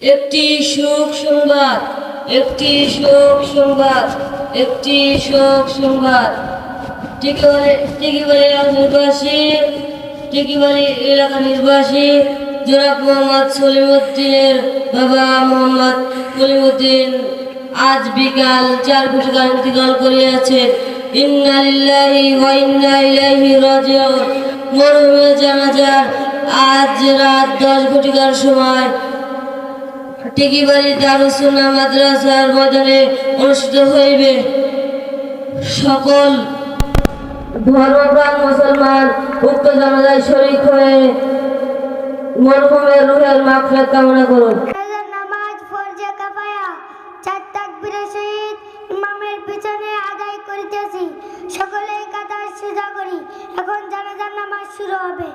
একটি শোক সংবাদ, একটি শোক সংবাদ, একটি শোক সংবাদ। টিকিবাড়ি নির্বাসী টিকিবাড়ি এলাকা নির্বাসী জনাব মোহাম্মদ সলিমুদ্দিনের বাবা মোহাম্মদ সলিমুদ্দিন আজ বিকাল চার কোটি টাকা ইন্তিকাল করিয়াছেন ইন্না লিল্লাহি ওয়া ইন্না রাজিউন। মরহুমের জানাজার আজ রাত দশ ঘটিকার সময় টিকিবাড়ি দারুসুন্না মাদ্রাসার ময়দানে অনুষ্ঠিত হইবে। সকল ধর্মপ্রাণ মুসলমান উক্ত জানাজায় শরীক হয়ে মরহুমের রুহের মাগফিরাত কামনা করুন। নামাজ পিছনে আদায় করিতেছি। করি। এখন নামাজ শুরু হবে।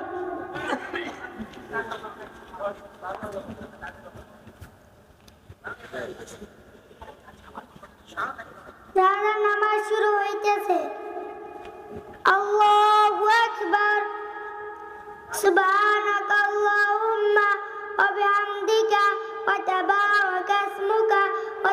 যারা নামাজ শুরু হইতেছে আল্লাহু আকবার। সুবহানাক আল্লাহুম্মা ওয়া বিহামদিকা ওয়া তাবারাকা ইসমুকা ওয়া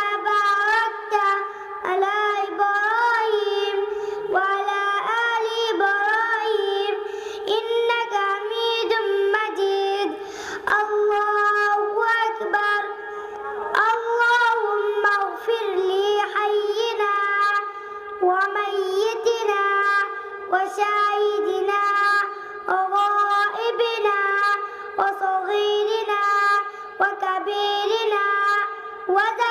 وسعيدنا وغائبنا وصغيرنا وكبيرنا وذنبنا